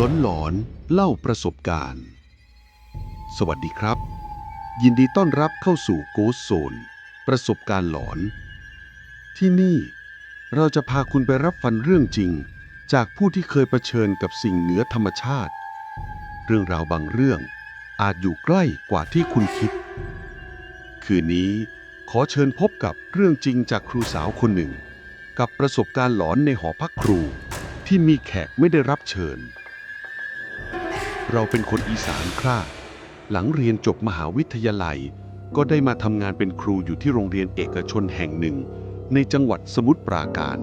ล้นหลอนเล่าประสบการณ์ สวัสดีครับ ยินดีต้อนรับเข้าสู่โกสโซนประสบการณ์หลอน ที่นี่เราจะพาคุณไปรับฟังเรื่องจริง จากผู้ที่เคยเผชิญกับสิ่งเหนือธรรมชาติ เรื่องราวบางเรื่องอาจอยู่ใกล้กว่าที่คุณคิด คืนนี้ขอเชิญพบกับเรื่องจริงจากครูสาวคนหนึ่ง กับประสบการณ์หลอนในหอพักครูที่มีแขกไม่ได้รับเชิญ เราเป็นคนอีสานคร่าหลังเรียนจบมหาวิทยาลัย ก็ได้มาทำงานเป็นครูอยู่ที่โรงเรียนเอกชนแห่งหนึ่ง ในจังหวัดสมุทรปราการ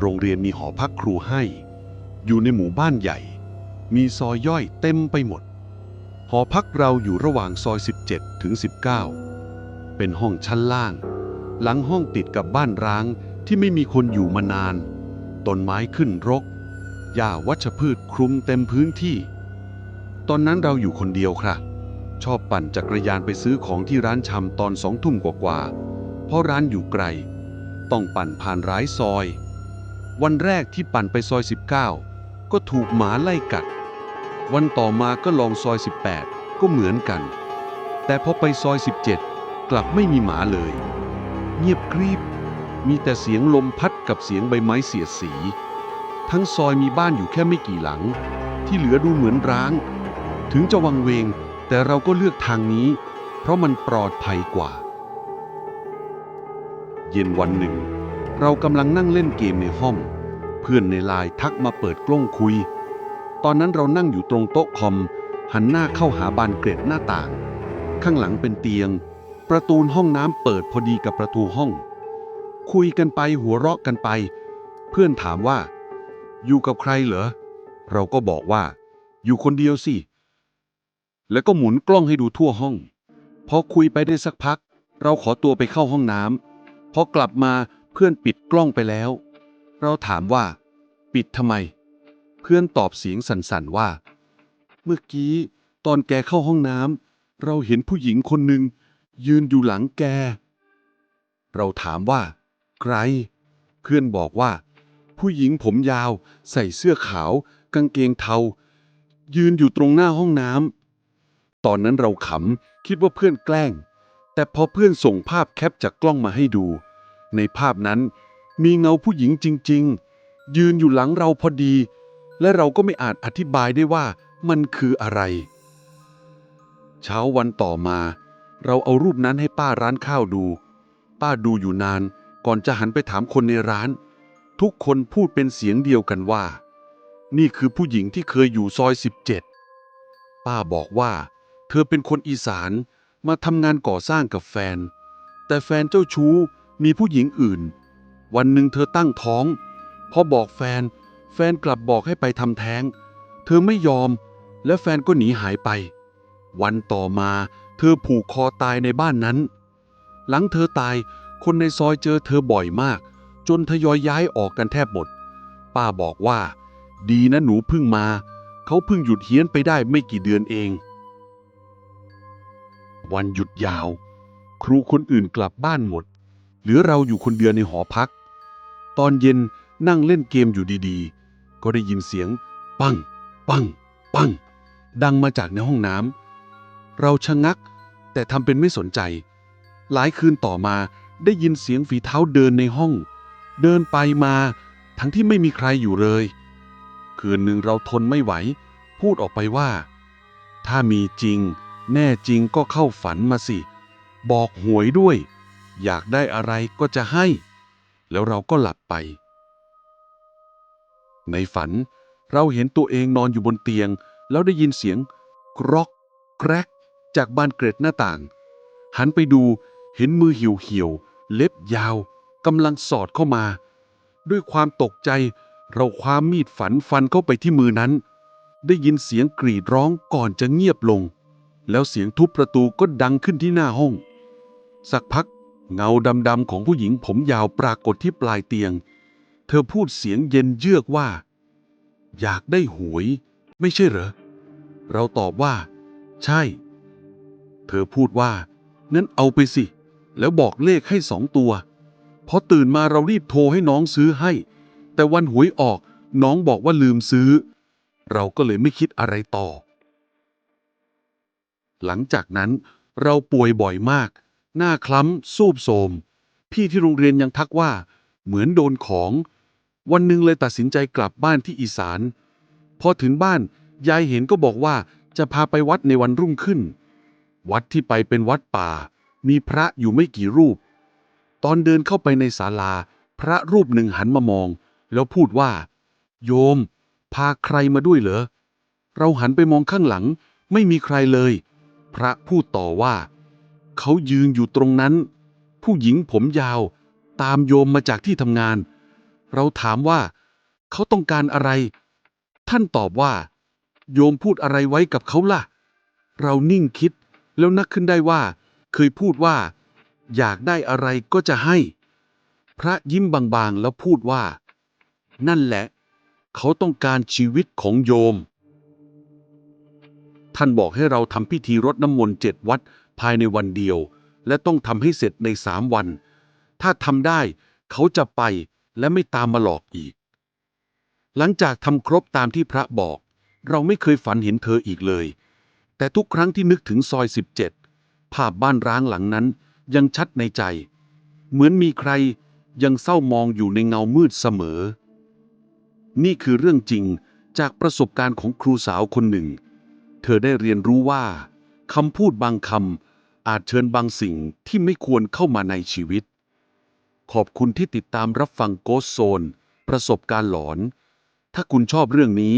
โรงเรียนมีหอพักครูให้ อยู่ในหมู่บ้านใหญ่ มีซอยย่อยเต็มไปหมด หอพักเราอยู่ระหว่างซอย 17 ถึง 19 เป็นห้องชั้นล่าง หลังห้องติดกับบ้านร้างที่ไม่มีคนอยู่มานาน ต้นไม้ขึ้นรก หญ้าวัชพืชคลุมเต็มพื้นที่ ตอนนั้นเราอยู่คนเดียวครับชอบปั่นจักรยานไปซื้อของที่ร้านชำตอนสองทุ่มกว่าๆเพราะร้านอยู่ไกล ต้องปั่นผ่านร้ายซอย วันแรกที่ปั่นไปซอย 19 ก็ถูกหมาไล่กัด วันต่อมาก็ลองซอย 18 ก็เหมือนกัน แต่พอไปซอย 17 กลับไม่มีหมาเลย เงียบกริบมีแต่เสียงลมพัดกับเสียงใบไม้เสียดสี ทั้งซอยมีบ้านอยู่แค่ไม่กี่หลัง ที่เหลือดูเหมือนร้าง ถึงจะวังเวง แต่เราก็เลือกทางนี้ เพราะมันปลอดภัยกว่า เย็นวันหนึ่ง เรากำลังนั่งเล่นเกมในห้อง เพื่อนในไลน์ทักมาเปิดกล้องคุย ตอนนั้นเรานั่งอยู่ตรงโต๊ะคอม หันหน้าเข้าหาบานเกร็ดหน้าต่าง ข้างหลังเป็นเตียง ประตูห้องน้ำเปิดพอดีกับประตูห้อง คุยกันไปหัวเราะกันไป เพื่อนถามว่า อยู่กับใครเหรอ เราก็บอกว่า อยู่คนเดียวสิ แล้วก็หมุนกล้องให้ดูทั่วห้อง พอคุยไปได้สักพัก เราขอตัวไปเข้าห้องน้ำพอกลับมาเพื่อนปิดกล้องไปแล้ว เราถามว่า ปิดทำไม เพื่อนตอบเสียงสั่นๆว่า เมื่อกี้ตอนแกเข้าห้องน้ำเราเห็นผู้หญิงคนหนึ่งยืนอยู่หลังแก เราถามว่า ใคร เพื่อนบอกว่า ผู้หญิงผมยาว ใส่เสื้อขาว กางเกงเทา ยืนอยู่ตรงหน้าห้องน้ำตอนนั้นเราขำคิดว่าเพื่อนแกล้ง แต่พอเพื่อนส่งภาพแคปจากกล้องมาให้ดู ในภาพนั้นมีเงาผู้หญิงจริง ๆ ยืนอยู่หลังเราพอดี และเราก็ไม่อาจอธิบายได้ว่ามันคืออะไร เช้าวันต่อมา เราเอารูปนั้นให้ป้าร้านข้าวดู ป้าดูอยู่นาน ก่อนจะหันไปถามคนในร้าน ทุกคนพูดเป็นเสียงเดียวกันว่า นี่คือผู้หญิงที่เคยอยู่ซอย 17 ป้าบอกว่า เธอเป็นคนอีสานมาทำงานก่อสร้างกับแฟน แต่แฟนเจ้าชู้มีผู้หญิงอื่น วันหนึ่งเธอตั้งท้อง พอบอกแฟน แฟนกลับบอกให้ไปทำแท้ง เธอไม่ยอม และแฟนก็หนีหายไป วันต่อมาเธอผูกคอตายในบ้านนั้น หลังเธอตายคนในซอยเจอเธอบ่อยมาก จนทยอยย้ายออกกันแทบหมด ป้าบอกว่า ดีนะหนูเพิ่งมา เขาเพิ่งหยุดเฮี้ยนไปได้ไม่กี่เดือนเอง วันหยุดยาว ครูคนอื่นกลับบ้านหมด เหลือเราอยู่คนเดียวในหอพัก ตอนเย็นนั่งเล่นเกมอยู่ดีๆ ก็ได้ยินเสียง ปัง ปัง ปัง ดังมาจากในห้องน้ำเราชะงัก แต่ทำเป็นไม่สนใจ หลายคืนต่อมาได้ยินเสียงฝีเท้าเดินในห้อง เดินไปมาทั้งที่ไม่มีใครอยู่เลย คืนหนึ่งเราทนไม่ไหว พูดออกไปว่า ถ้ามีจริง แน่จริงก็เข้าฝันมาสิ บอกหวยด้วย อยากได้อะไรก็จะให้ แล้วเราก็หลับไป ในฝันเราเห็นตัวเองนอนอยู่บนเตียง แล้วได้ยินเสียงกรอกแกรกจากบานเกร็ดหน้าต่าง หันไปดูเห็นมือเหี่ยวเล็บยาว กำลังสอดเข้ามา ด้วยความตกใจเราคว้ามีดฝันฟันเข้าไปที่มือนั้น ได้ยินเสียงกรีดร้องก่อนจะเงียบลง แล้วเสียงทุบประตูก็ดังขึ้นที่หน้าห้อง สักพักเงาดำๆของผู้หญิงผมยาวปรากฏที่ปลายเตียง เธอพูดเสียงเย็นเยือกว่า อยากได้หวย ไม่ใช่เหรอ เราตอบว่า ใช่ เธอพูดว่า งั้นเอาไปสิ แล้วบอกเลขให้สองตัว พอตื่นมาเรารีบโทรให้น้องซื้อให้ แต่วันหวยออกน้องบอกว่าลืมซื้อ เราก็เลยไม่คิดอะไรต่อ หลังจากนั้นเราป่วยบ่อยมาก หน้าคล้ำสูบโทมพี่ที่โรงเรียนยังทักว่า เหมือนโดนของ วันหนึ่งเลยตัดสินใจกลับบ้านที่อีสาน พอถึงบ้านยายเห็นก็บอกว่าจะพาไปวัดในวันรุ่งขึ้น วัดที่ไปเป็นวัดป่า มีพระอยู่ไม่กี่รูป ตอนเดินเข้าไปในศาลา พระรูปหนึ่งหันมามอง แล้วพูดว่า โยม พาใครมาด้วยเหรอ เราหันไปมองข้างหลัง ไม่มีใครเลย พระพูดต่อว่า เขายืนอยู่ตรงนั้น ผู้หญิงผมยาว ตามโยมมาจากที่ทำงาน เราถามว่า เขาต้องการอะไร ท่านตอบว่า โยมพูดอะไรไว้กับเขาล่ะ เรานิ่งคิดแล้วนึกขึ้นได้ว่า เคยพูดว่า อยากได้อะไรก็จะให้ พระยิ้มบางๆแล้วพูดว่า นั่นแหละ เขาต้องการชีวิตของโยม ท่านบอกให้เราทำพิธีรดน้ำมนต์เจ็ดวัดภายในวันเดียว และต้องทำให้เสร็จในสามวัน ถ้าทำได้เขาจะไปและไม่ตามมาหลอกอีก หลังจากทำครบตามที่พระบอก เราไม่เคยฝันเห็นเธออีกเลย แต่ทุกครั้งที่นึกถึงซอย 17 ภาพบ้านร้างหลังนั้น ยังชัดในใจ เหมือนมีใครยังเศร้ามองอยู่ในเงามืดเสมอ นี่คือเรื่องจริงจากประสบการณ์ของครูสาวคนหนึ่ง เธอได้เรียนรู้ว่าคำพูดบางคำอาจเชิญบางสิ่งที่ไม่ควรเข้ามาในชีวิต ขอบคุณที่ติดตามรับฟังโกสโซน ประสบการณ์หลอน ถ้าคุณชอบเรื่องนี้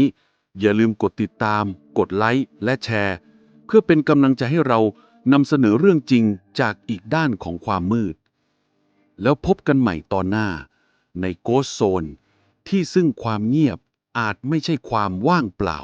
อย่าลืมกดติดตาม กดไลค์และแชร์ เพื่อเป็นกำลังใจให้เรา นำเสนอเรื่องจริงจากอีกด้านของความมืด แล้วพบกันใหม่ตอนหน้า ในโกสโซนที่ซึ่งความเงียบอาจไม่ใช่ความว่างเปล่า